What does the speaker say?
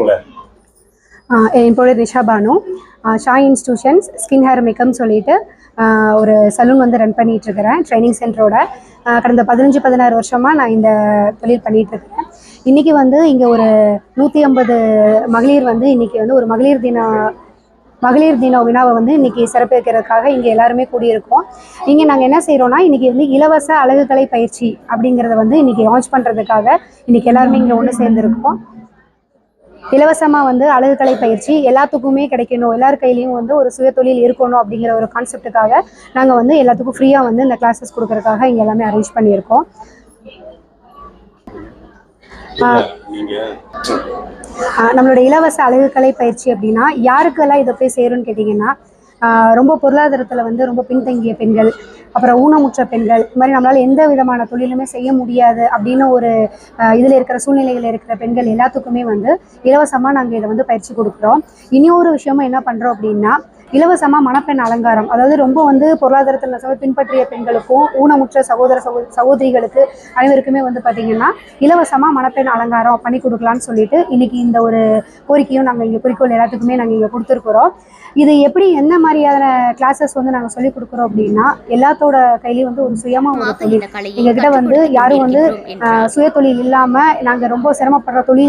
உங்க என் பொழுது ரிஷா பானு. ஷாய் இன்ஸ்டியூஷன்ஸ் ஸ்கின் ஹேர் மேக்கப்னு சொல்லிட்டு ஒரு சலூன் வந்து ரன் பண்ணிட்டு இருக்கிறேன் ட்ரைனிங் சென்டரோட. கடந்த பதினஞ்சு பதினாறு வருஷமாக நான் இந்த தொழில் பண்ணிட்டு இருக்கேன் இன்றைக்கி வந்து இங்கே ஒரு நூற்றி ஐம்பது மகளிர் வந்து இன்றைக்கி வந்து ஒரு மகளிர் தின மகளிர் தின வினாவை வந்து இன்னைக்கு சிறப்பிக்கிறதுக்காக இங்கே எல்லாருமே கூடியிருக்கோம். இங்கே நாங்கள் என்ன செய்கிறோம்னா இன்றைக்கி வந்து இலவச அழகுகலை பயிற்சி அப்படிங்கிறத வந்து இன்றைக்கி லான்ச் பண்ணுறதுக்காக இன்றைக்கி எல்லாருமே இங்கே ஒன்று சேர்ந்துருக்கோம். இலவசமாக வந்து அழகுக்கலை பயிற்சி எல்லாத்துக்குமே கிடைக்கணும். எல்லார் கையிலையும் வந்து ஒரு சுய தொழில் இருக்கணும் அப்படிங்கிற ஒரு கான்செப்ட்டுக்காக நாங்கள் வந்து எல்லாத்துக்கும் ஃப்ரீயாக வந்து இந்த கிளாஸஸ் கொடுக்கறதுக்காக இங்கே எல்லாமே அரேஞ்ச் பண்ணியிருக்கோம். நம்மளோட இலவச அழகுக்கலை பயிற்சி அப்படின்னா யாருக்கெல்லாம் இதை போய் சேரும்னு கேட்டிங்கன்னா ரொம்ப பொருளாதாரத்தில் வந்து ரொம்ப பின்தங்கிய பெண்கள் அப்புறம் ஊனமுற்ற பெண்கள் இது மாதிரி நம்மளால் எந்த விதமான தொழிலுமே செய்ய முடியாது அப்படின்னு ஒரு இதில் இருக்கிற சூழ்நிலையில் இருக்கிற பெண்கள் எல்லாத்துக்குமே வந்து இலவசமாக நாங்கள் இதை வந்து பயிற்சி கொடுக்குறோம். இனியொரு விஷயமா என்ன பண்ணுறோம் அப்படின்னா இலவசமாக மணப்பெண் அலங்காரம். அதாவது ரொம்ப வந்து பொருளாதாரத்தில் நெசவு பின்பற்றிய பெண்களுக்கும் ஊனமுற்ற சகோதர சகோ சகோதரிகளுக்கு அனைவருக்குமே வந்து பார்த்திங்கன்னா இலவசமாக மணப்பெண் அலங்காரம் பண்ணி கொடுக்கலான்னு சொல்லிட்டு இன்னைக்கு இந்த ஒரு கோரிக்கையும் நாங்கள் இங்கே குறிக்கோள் எல்லாத்துக்குமே நாங்கள் இங்கே கொடுத்துருக்குறோம். இது எப்படி என்ன மாதிரியான கிளாஸஸ் வந்து நாங்கள் சொல்லி கொடுக்குறோம் அப்படின்னா எல்லாத்தோட கையிலையும் வந்து ஒரு சுயமாக ஒரு தொழில். எங்ககிட்ட வந்து யாரும் வந்து சுய தொழில் இல்லாமல் நாங்கள் ரொம்ப சிரமப்படுற தொழில்